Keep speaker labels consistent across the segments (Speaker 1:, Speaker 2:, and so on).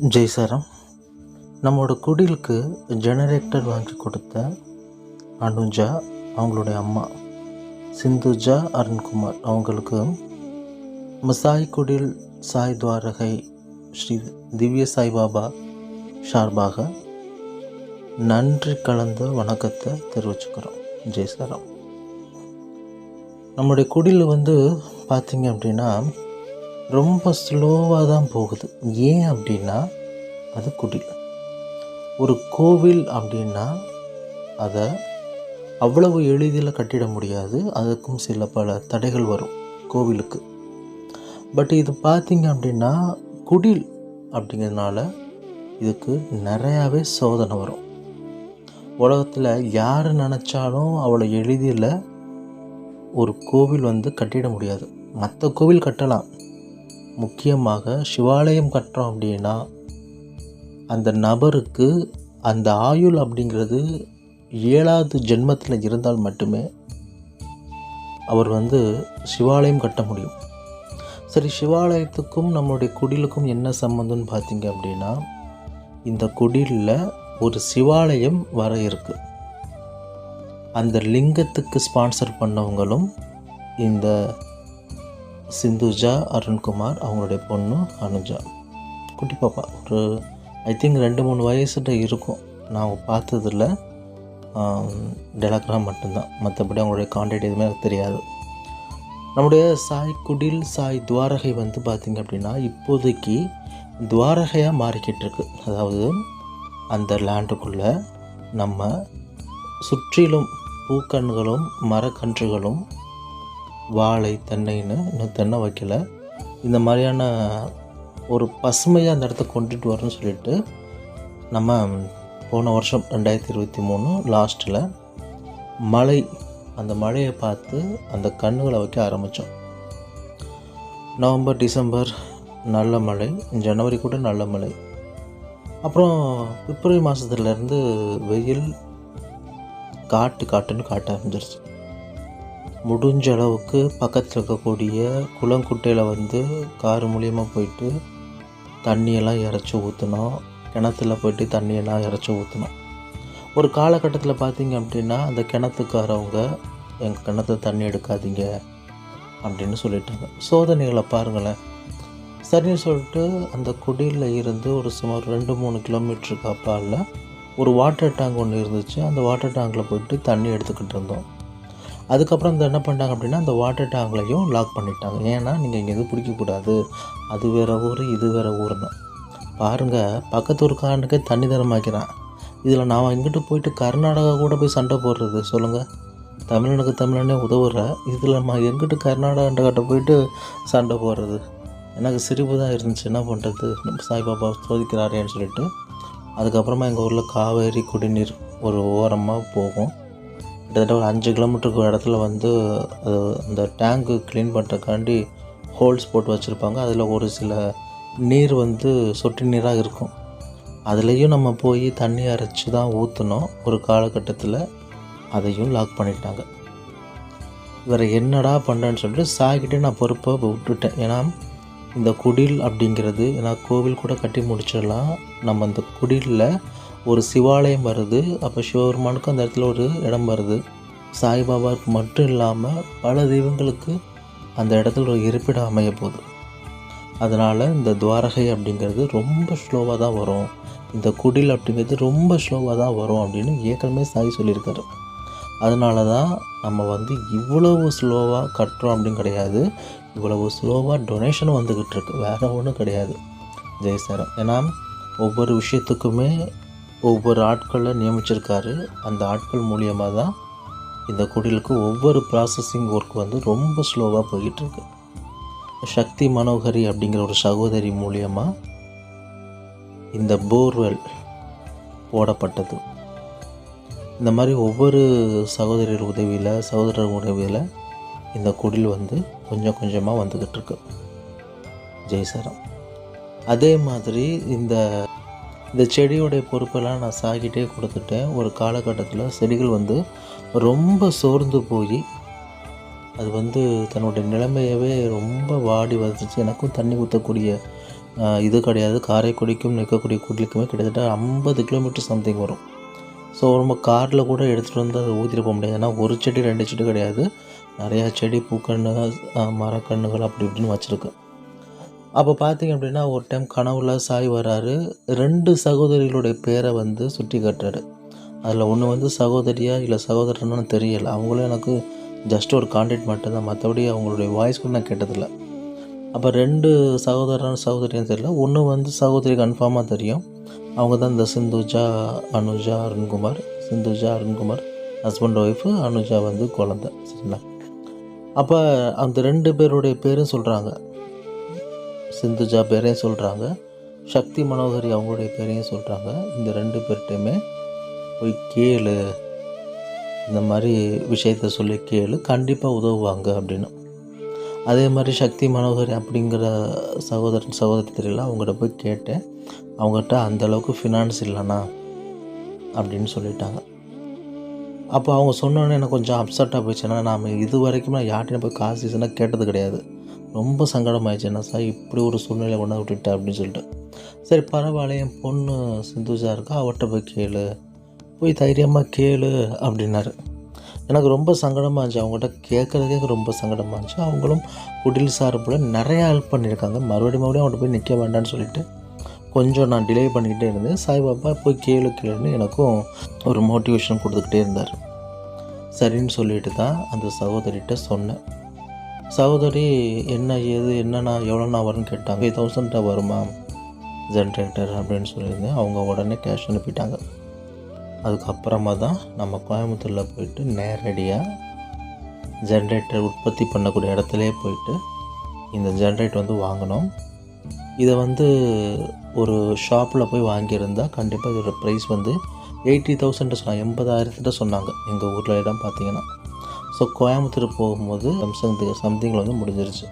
Speaker 1: ஜெய் சாரம் நம்மளோட குடிலுக்கு ஜெனரேட்டர் வாங்கி கொடுத்த அனுஜா அவங்களுடைய அம்மா. சிந்துஜா அருண்குமார் அவங்களுக்கு நம்ம சாய் குடில் சாய் துவாரகை ஸ்ரீ திவ்ய சாய்பாபா சார்பாக நன்றி கலந்த வணக்கத்தை தெரிவிச்சுக்கிறோம். ஜெய் சாரம் நம்முடைய குடில் வந்து பார்த்தீங்க அப்படின்னா ரொம்ப ஸ்லோவாக தான் போகுது. ஏன் அப்படின்னா அது குடில். ஒரு கோவில் அப்படின்னா அதை அவ்வளவு எளிதில் கட்டிட முடியாது. அதுக்கும் சில பல தடைகள் வரும் கோவிலுக்கு. பட் இது பார்த்தீங்க அப்படின்னா குடில் அப்படிங்கிறதுனால இதுக்கு நிறையாவே சோதனை வரும். உலகத்தில் யார் நினச்சாலும் அவ்வளோ எளிதில் ஒரு கோவில் வந்து கட்டிட முடியாது. மற்ற கோவில் கட்டலாம். முக்கியமாக சிவாலயம் கட்டுறோம் அப்படின்னா அந்த நபருக்கு அந்த ஆயுள் அப்படிங்கிறது ஏழாவது ஜென்மத்தில் இருந்தால் மட்டுமே அவர் வந்து சிவாலயம் கட்ட முடியும். சரி சிவாலயத்துக்கும் நம்மளுடைய குடிலுக்கும் என்ன சம்மந்தம்னு பார்த்தீங்க அப்படின்னா இந்த குடிலில் ஒரு சிவாலயம் வர இருக்குது அந்த லிங்கத்துக்கு ஸ்பான்சர் பண்ணவங்களும் இந்த சிந்துஜா அருண்குமார் அவங்களுடைய பொண்ணு அனுஜா. குட்டி பாப்பா ஒரு ஐ திங்க் ரெண்டு மூணு வயசுகிட்ட இருக்கும். நான் பார்த்ததில்ல. டெலக்ராம் மட்டும்தான். மற்றபடி அவங்களுடைய கான்டாக்ட் எதுவுமே எனக்கு தெரியாது. நம்முடைய சாய் குடில் சாய் துவாரகை வந்து பார்த்திங்க அப்படின்னா இப்போதைக்கு துவாரகையாக மாறிக்கிட்டு இருக்கு. அதாவது அந்த லேண்டுக்குள்ளே நம்ம சுற்றிலும் பூக்கன்றுகளும் மரக்கன்றுகளும் வாழை தென்னைன்னு இன்னும் தென்னை வைக்கல. இந்த மாதிரியான ஒரு பசுமையாக அந்த இடத்த கொண்டுட்டு வரணும்னு சொல்லிட்டு நம்ம போன வருஷம் ரெண்டாயிரத்தி இருபத்தி மூணு லாஸ்ட்டில் மழை அந்த மழையை பார்த்து அந்த கண்ணுகளை வைக்க ஆரம்பித்தோம் நவம்பர் டிசம்பர் நல்ல மழை ஜனவரி கூட நல்ல மழை. அப்புறம் பிப்ரவரி மாதத்துலேருந்து வெயில் காட்டு காட்டுன்னு காட்ட ஆரம்பிச்சிருச்சு. முடிஞ்ச அளவுக்கு பக்கத்தில் இருக்கக்கூடிய குளங்குட்டையில் வந்து கார் மூலியமாக போயிட்டு தண்ணியெல்லாம் இறச்சி ஊற்றணும் கிணத்துல போயிட்டு தண்ணியெல்லாம் இறச்சி ஊற்றணும் ஒரு காலகட்டத்தில் பார்த்தீங்க அப்படின்னா அந்த கிணத்துக்காரவங்க எங்கள் கிணத்துல தண்ணி எடுக்காதீங்க அப்படின்னு சொல்லிட்டாங்க. சோதனைகளை பாருங்களேன். சரின்னு சொல்லிட்டு அந்த குடியில் இருந்து ஒரு சுமார் ரெண்டு மூணு கிலோமீட்டருக்கு அப்பாலில் ஒரு வாட்டர் டேங்க் ஒன்று இருந்துச்சு. அந்த வாட்டர் டேங்கில் போயிட்டு தண்ணி எடுத்துக்கிட்டு இருந்தோம். அதுக்கப்புறம் இந்த என்ன பண்ணிட்டாங்க அப்படின்னா அந்த வாட்டர் டேங்க்லையும் லாக் பண்ணிட்டாங்க. ஏன்னா நீங்கள் இங்கே எதுவும் பிடிக்கக்கூடாது. அது வேறு ஊர் இது வேறு ஊர்னு பாருங்கள் பக்கத்து ஊருக்காரனுக்கே தண்ணி தரமாக்கிறான். இதில் நான் இங்கிட்டு போயிட்டு கர்நாடகா கூட போய் சண்டை போடுறது சொல்லுங்கள் தமிழனுக்கு தமிழனே உதவுற இதில் நம்ம எங்கிட்டு கர்நாடகாட்ட போயிட்டு சண்டை போடுறது. எனக்கு சிரிப்பு தான் இருந்துச்சு. என்ன பண்ணுறது சாய்பாபா சோதிக்கிறாரேன்னு சொல்லிட்டு. அதுக்கப்புறமா எங்கள் ஊரில் காவேரி குடிநீர் ஒரு ஓரமாக போகும். கிட்டத்தட்ட ஒரு அஞ்சு கிலோமீட்டருக்கு இடத்துல வந்து அது அந்த டேங்கு க்ளீன் பண்ணுறக்காண்டி ஹோல்ஸ் போட்டு வச்சுருப்பாங்க. அதில் ஒரு சில நீர் வந்து சொட்டு நீராக இருக்கும். அதுலேயும் நம்ம போய் தண்ணி அரைச்சி தான் ஊற்றினோம் ஒரு காலகட்டத்தில் அதையும் லாக் பண்ணிட்டாங்க. வேறு என்னடா பண்ணுறேன்னு சொல்லிட்டு சாய்கிட்டே நான் பொறுப்பை விட்டுட்டேன். ஏன்னா இந்த குடில் அப்படிங்கிறது ஏன்னா கோவில் கூட கட்டி முடிச்சிடலாம். நம்ம அந்த குடிலில் ஒரு சிவாலயம் வருது அப்போ சிவபெருமானுக்கு அந்த இடத்துல ஒரு இடம் வருது. சாய்பாபாவுக்கு மட்டும் இல்லாமல் பல தெய்வங்களுக்கு அந்த இடத்துல ஒரு இருப்பிடம் அமைய போகுது. அதனால் இந்த துவாரகை அப்படிங்கிறது ரொம்ப ஸ்லோவாக தான் வரும். இந்த குடில் அப்படிங்கிறது ரொம்ப ஸ்லோவாக தான் வரும் அப்படின்னு ஏற்கனவே சாய் சொல்லியிருக்காரு. அதனால தான் நம்ம வந்து இவ்வளவு ஸ்லோவாக கட்டுறோம் அப்படின்னு கிடையாது. இவ்வளவு ஸ்லோவாக டொனேஷனும் வந்துக்கிட்டு இருக்கு. வேறு ஒன்றும் கிடையாது. ஜெயசாரம் ஏன்னா ஒவ்வொரு விஷயத்துக்குமே ஒவ்வொரு ஆட்களை நியமிச்சிருக்காரு. அந்த ஆட்கள் மூலியமாக தான் இந்த குடிலுக்கு ஒவ்வொரு ப்ராசஸிங் ஒர்க் வந்து ரொம்ப ஸ்லோவாக போய்கிட்டுருக்கு சக்தி மனோகரி அப்படிங்கிற ஒரு சகோதரி மூலியமாக இந்த போர்வெல் போடப்பட்டது. இந்த மாதிரி ஒவ்வொரு சகோதரர் உதவியில் சகோதரர் உதவியில் இந்த குடில் வந்து கொஞ்சம் கொஞ்சமாக வந்துக்கிட்டு இருக்கு ஜெய்சரம். அதே மாதிரி இந்த இந்த செடியோடைய பொறுப்பெல்லாம் நான் சாகிட்டே கொடுத்துட்டேன். ஒரு காலகட்டத்தில் செடிகள் வந்து ரொம்ப சோர்ந்து போய் அது வந்து தன்னுடைய நிலைமையவே ரொம்ப வாடி வந்துச்சு எனக்கும் தண்ணி ஊற்றக்கூடிய இது கிடையாது. காரைக்குடிக்கும் நிற்கக்கூடிய குடிலுக்குமே கிட்டத்தட்ட ஐம்பது கிலோமீட்டர் சம்திங் வரும். ஸோ நம்ம காரில் கூட எடுத்துகிட்டு வந்து அதை ஊற்றிட்டு போக முடியாது. ஏன்னா ஒரு செடி ரெண்டு செடி கிடையாது. நிறையா செடி பூக்கன்று ஆஹ் மரக்கன்றுகள் அப்படி இப்படின்னு வச்சுருக்கேன் அப்போ பார்த்தீங்க அப்படின்னா ஒரு டைம் கனவுல சாய் வராரு. ரெண்டு சகோதரிகளுடைய பேரை வந்து சுட்டி காட்டுறாரு. அதில் ஒன்று வந்து சகோதரியா இல்லை சகோதரனான்னு தெரியல. அவங்களும் எனக்கு ஜஸ்ட் ஒரு கான்டாக்ட் மட்டும்தான் மற்றபடி அவங்களுடைய வாய்ஸ் கூட நான் கேட்டதில்லை. அப்போ ரெண்டு சகோதரன் சகோதரியும் தெரியல. ஒன்று வந்து சகோதரி கன்ஃபார்மாக தெரியும். அவங்க தான் இந்த சிந்துஜா அனுஜா அருண்குமார். சிந்துஜா அருண்குமார் ஹஸ்பண்ட் ஒய்ஃபு அனுஜா வந்து குழந்த. சரிங்களா? அப்போ அந்த ரெண்டு பேருடைய பேரும் சொல்கிறாங்க சிந்துஜா பேரையும் சொல்கிறாங்க சக்தி மனோகரி அவங்களுடைய பேரையும் சொல்கிறாங்க இந்த ரெண்டு பேர்கிட்டையுமே போய் கேளு. இந்த மாதிரி விஷயத்த சொல்லி கேளு. கண்டிப்பாக உதவுவாங்க அப்படின்னு. அதே மாதிரி சக்தி மனோகரி அப்படிங்கிற சகோதரன் சகோதரி தெரியல அவங்ககிட்ட போய் கேட்டேன். அவங்ககிட்ட அந்தளவுக்கு ஃபினான்ஸ் இல்லைண்ணா அப்படின்னு சொல்லிட்டாங்க. அப்போ அவங்க சொன்னோன்னே எனக்கு கொஞ்சம் அப்செட்டாக போயிடுச்சுன்னா நாம் இது வரைக்கும் நான் யார்ட்டையும் போய் காசு கேட்டது கிடையாது. ரொம்ப சங்கடமாயிடுச்சு. என்ன சார் இப்படி ஒரு சூழ்நிலை கொண்டு விட்டுட்டேன் அப்படின்னு சொல்லிட்டு. சரி பரவாயில்ல என் பொண்ணு சிந்துஜா இருக்கா அவர்கிட்ட போய் கேளு. போய் தைரியமாக கேளு அப்படின்னாரு. எனக்கு ரொம்ப சங்கடமாக இருந்துச்சு அவங்ககிட்ட கேட்குறதுக்கே ரொம்ப சங்கடமாக இருந்துச்சு அவங்களும் குடில் சார் போல் நிறையா ஹெல்ப் பண்ணியிருக்காங்க. மறுபடியும் மறுபடியும் அவங்கள்ட்ட போய் நிற்க வேண்டாம்னு சொல்லிட்டு கொஞ்சம் நான் டிலே பண்ணிக்கிட்டே இருந்தேன். சாய்பாபா போய் கேளு கேளுன்னு எனக்கும் ஒரு மோட்டிவேஷன் கொடுத்துக்கிட்டே இருந்தார். சரின்னு சொல்லிட்டு தான் அந்த சகோதரிகிட்ட சொன்னேன். சகோதரி என்ன ஏது என்னண்ணா எவ்வளோண்ணா வரும்னு கேட்டாங்க. எயிட் தௌசண்ட்டா வருமா? ஜென்ரேட்டர் அப்படின்னு சொல்லியிருந்தேன் அவங்க உடனே கேஷ் அனுப்பிட்டாங்க. அதுக்கப்புறமா தான் நம்ம கோயம்புத்தூரில் போயிட்டு நேரடியாக ஜென்ரேட்டர் உற்பத்தி பண்ணக்கூடிய இடத்துலே போயிட்டு இந்த ஜென்ரேட்டர் வந்து வாங்கினோம். இதை வந்து ஒரு ஷாப்பில் போய் வாங்கியிருந்தா கண்டிப்பாக இதோட ப்ரைஸ் வந்து எயிட்டி தௌசண்ட் சொன்னாங்க. எண்பதாயிரத்திட்ட சொன்னாங்க. எங்கள் ஊரில் இடம் பார்த்தீங்கன்னா. ஸோ கோயம்புத்தூர் போகும்போது சம்திங் சம்திங்கில் வந்து முடிஞ்சிருச்சு.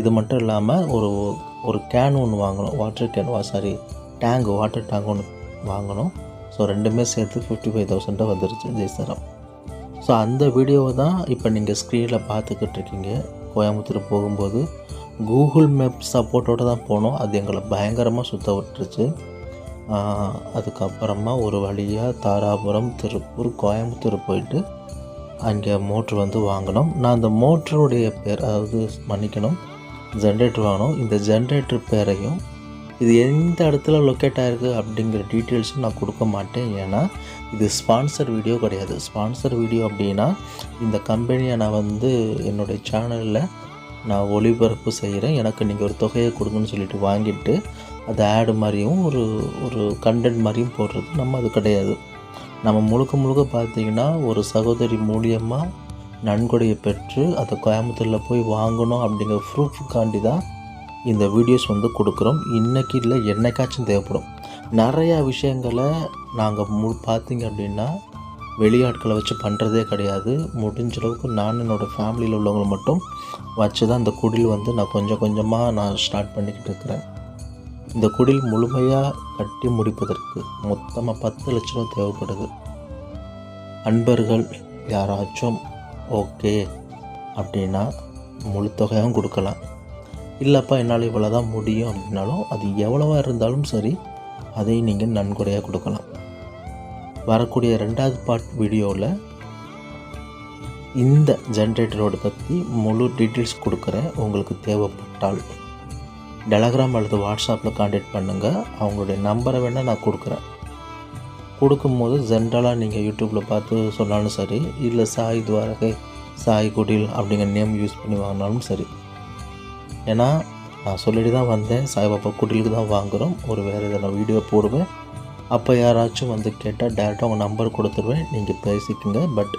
Speaker 1: இது மட்டும் இல்லாமல் ஒரு ஒரு கேன் ஒன்று வாங்கினோம் வாட்டர் கேன் வா சாரி டேங்க் வாட்டர் டேங்க் ஒன்று வாங்கினோம் ஸோ ரெண்டுமே சேர்த்து ஃபிஃப்டி ஃபைவ் தௌசண்ட்டாக வந்துருச்சு ஜெய்சரம். ஸோ அந்த வீடியோவை தான் இப்போ நீங்கள் ஸ்க்ரீனில் பார்த்துக்கிட்டு இருக்கீங்க. கோயம்புத்தூர் போகும்போது கூகுள் மேப் சப்போர்ட்டோடு தான் போனோம். அது எங்களை பயங்கரமாக சுத்த விட்டுருச்சு. அதுக்கப்புறமா ஒரு வழியாக தாராபுரம் திருப்பூர் கோயம்புத்தூர் போயிட்டு அங்கே மோட்ரு வந்து வாங்கினோம் நான் அந்த மோட்டருடைய பேர் அதாவது மன்னிக்கணும் ஜென்ரேட்டர் வாங்கினோம் இந்த ஜென்ரேட்டர் பேரையும் இது எந்த இடத்துல லொக்கேட் ஆகிருக்கு அப்படிங்கிற டீட்டெயில்ஸும் நான் கொடுக்க மாட்டேன். ஏன்னா இது ஸ்பான்சர் வீடியோ கிடையாது. ஸ்பான்சர் வீடியோ அப்படின்னா இந்த கம்பெனியை நான் வந்து என்னுடைய சேனலில் நான் ஒளிபரப்பு செய்கிறேன் எனக்கு நீங்கள் ஒரு தொகையை கொடுங்கன்னு சொல்லிட்டு வாங்கிட்டு அது ஆடு மாதிரியும் ஒரு ஒரு கண்டென்ட் மாதிரியும் போடுறது நம்ம அது கிடையாது. நம்ம முழுக்க முழுக்க பார்த்தீங்கன்னா ஒரு சகோதரி மூலியமாக நன்கொடையை பெற்று அதை கோயம்புத்தூரில் போய் வாங்கணும் அப்படிங்கிற ப்ரூஃபுக்காண்டி தான் இந்த வீடியோஸ் வந்து கொடுக்குறோம். இன்றைக்கி இல்லை என்னைக்காச்சும் தேவைப்படும். நிறையா விஷயங்களை நாங்கள் மு பார்த்தீங்க அப்படின்னா வெளியாட்களை வச்சு பண்ணுறதே கிடையாது. முடிஞ்ச அளவுக்கு நான் என்னோடய ஃபேமிலியில் உள்ளவங்களை மட்டும் வச்சு தான் இந்த குடில் வந்து நான் கொஞ்சம் கொஞ்சமாக நான் ஸ்டார்ட் பண்ணிக்கிட்டு இருக்கிறேன். இந்த குடில் முழுமையாக கட்டி முடிப்பதற்கு மொத்தமாக பத்து லட்ச ரூபா தேவைப்படுது. அன்பர்கள் யாராச்சும் ஓகே அப்படின்னா முழு தொகையாகவும் கொடுக்கலாம். இல்லைப்பா என்னால் இவ்வளோ தான் முடியும் அப்படின்னாலும் அது எவ்வளவா இருந்தாலும் சரி அதை நீங்கள் நன்கொடையாக கொடுக்கலாம். வரக்கூடிய ரெண்டாவது பார்ட் வீடியோவில் இந்த ஜென்ரேட்டரோட பற்றி முழு டீட்டெயில்ஸ் கொடுக்குறேன். உங்களுக்கு தேவைப்பட்டால் டெலகிராம் அல்லது வாட்ஸ்அப்பில் காண்டாக்ட் பண்ணுங்கள் அவங்களுடைய நம்பரை வேணால் நான் கொடுக்குறேன். கொடுக்கும்போது ஜென்ரலாக நீங்கள் யூடியூப்பில் பார்த்து சொன்னாலும் சரி இல்லை சாய் துவாரகை சாய் குடில் அப்படிங்கிற நேம் யூஸ் பண்ணி வாங்கினாலும் சரி. ஏன்னா நான் சொல்லிட்டு தான் வந்தேன். சாய்பாபா குடிலுக்கு தான் வாங்குகிறோம் ஒரு வேறு எதனா வீடியோ போடுவேன். அப்போ யாராச்சும் வந்து கேட்டால் டேரெக்டாக உங்கள் நம்பர் கொடுத்துருவேன். நீங்கள் பேசிக்கோங்க. பட்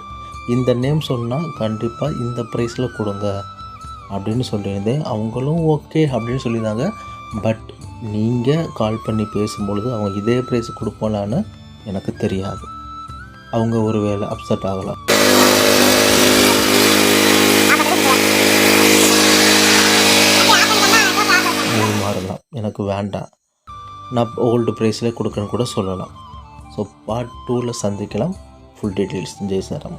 Speaker 1: இந்த நேம் சொன்னால் கண்டிப்பாக இந்த ப்ரைஸில் கொடுங்க. அப்படின்னு சொல்லியிருந்தேன். அவங்களும் ஓகே அப்படின்னு சொல்லியிருந்தாங்க. பட் நீங்கள் கால் பண்ணி பேசும்பொழுது அவங்க இதே ப்ரைஸ் கொடுப்போலான்னு எனக்கு தெரியாது. அவங்க ஒரு வேளை அப்செட் ஆகலாம் மாறலாம். எனக்கு வேண்டாம். நான் ஓல்டு ப்ரைஸ்லேயே கொடுக்குறேன்னு கூட சொல்லலாம். ஸோ பார்ட் டூவில் சந்திக்கலாம். Full details ஜெய்சாரம்